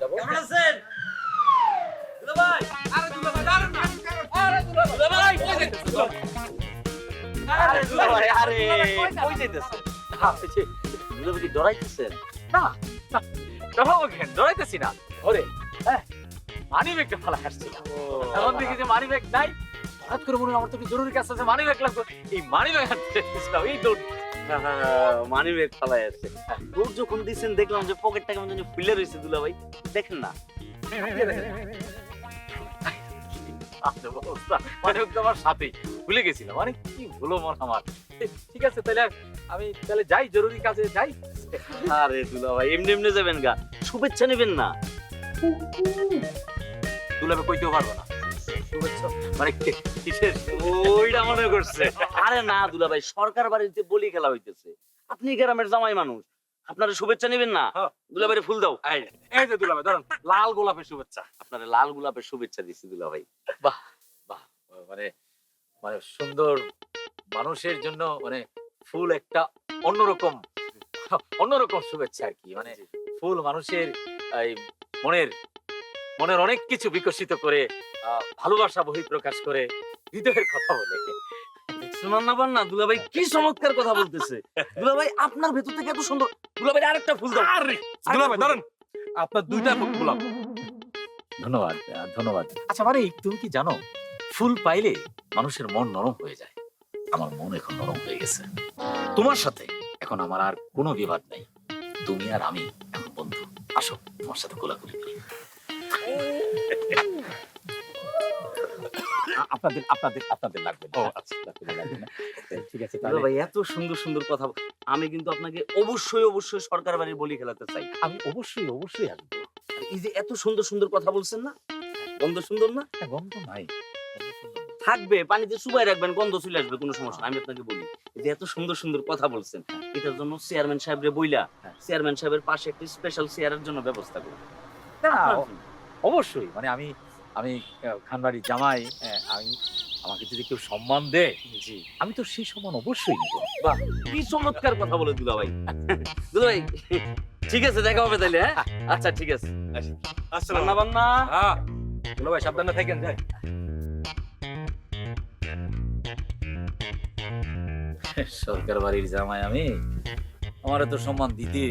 কেমন আছেন দুলাভাই আরে দুলাভাই দাঁড়ান মানি দেখি যে মানি ব্যাগ নাই হঠাৎ করে মনে আমার তো জরুরি কাজ মানি ব্যাগ লাগবে এই মানি ব্যাগ আনতে এই দৌড়। মানি ব্যাগ ফালাই আছে। যখন দিছেন, দেখলাম যে ফুলে রয়েছে দুলাভাই। দেখেন না। অবস্থা। মানে আমার ভুলে গেছিলাম। কি ভুলো ঠিক আছে, তাহলে আমি তাহলে যাই, জরুরি কাজে যাই। আরে দুলাভাই, এমনি এমনি যাবেন গা। শুভেচ্ছা নেবেন না। দুলাবে কইতেও পারব না। শুভেচ্ছা মানে কিসের ওইটা মনে করছে? আরে না দুলাভাই সরকার বাড়িতে বলি খেলা হইতেছে আপনি গ্রামের জামাই মানুষ আপনারা শুভেচ্ছা নেবেন না? হ্যাঁ। ফুল দাও। এই যে ধরুন লাল গোলাপের শুভেচ্ছা। আপনারা লাল গোলাপের শুভেচ্ছা দিচ্ছি দুলাভাই বাহ মানে মানে সুন্দর মানুষের জন্য মানে ফুল একটা অন্যরকম অন্যরকম শুভেচ্ছা আর কি। মানে ফুল মানুষের এই মনের মনের অনেক কিছু বিকশিত করে ভালোবাসা বহিঃপ্রকাশ করে হৃদয়ের কথা বলে। শোনান না না দুলাভাই কি চমৎকার কথা বলতেছে। দুলাভাই আপনার ভেতর থেকে এত সুন্দর দুলাভাই আরেকটা ফুল দাও। আরে দুলাভাই ধরেন আপনার দুইটা গোলাপ ধন্যবাদ ধন্যবাদ। আচ্ছা মানে তুমি কি জানো ফুল পাইলে মানুষের মন নরম হয়ে যায়। আমার মন এখন নরম হয়ে গেছে। তোমার সাথে এখন আমার আর কোনো বিবাদ নেই। তুমি আর আমি এখন বন্ধু। আসো তোমার সাথে কোলাকুলি করি। আপনাদের আপনাদের আপনাদের লাগবে না। আচ্ছা। আপনাদের লাগবে না। ঠিক আছে তাহলে দুলাভাই এত সুন্দর সুন্দর কথা আমি কিন্তু আপনাকে অবশ্যই অবশ্যই সরকার বাড়ির বলি খেলাতে চাই। আমি অবশ্যই অবশ্যই আসব। এই যে এত সুন্দর সুন্দর কথা বলছেন না? গন্ধ সুন্দর না? হ্যাঁ, গন্ধ নাই। থাকবে পানিতে চুবাই রাখবেন গন্ধ চলে আসবে কোনো সমস্যা আমি আপনাকে বলি। যে এত সুন্দর সুন্দর কথা বলছেন এটার জন্য চেয়ারম্যান সাহেবরে বইলা হ্যাঁ। চেয়ারম্যান সাহেবের পাশে একটি স্পেশাল চেয়ারের জন্য ব্যবস্থা করুন। অবশ্যই মানে আমি আমি আহ, খানবাড়ির জামাই আমি আমাকে যদি কেউ সম্মান দেয় জি। আমি তো সেই সম্মান অবশ্যই নিব। কি চমৎকার কথা বলে দুলা ভাই দুলা ভাই ঠিক আছে দেখা হবে তাহলে হ্যাঁ? আচ্ছা ঠিক আছে। বান্না? বান্না হ্যাঁ। বলো ভাই সাবধানে থাকেন যাই। সরকার বাড়ির জামাই আমি আমার তো সম্মান দিতে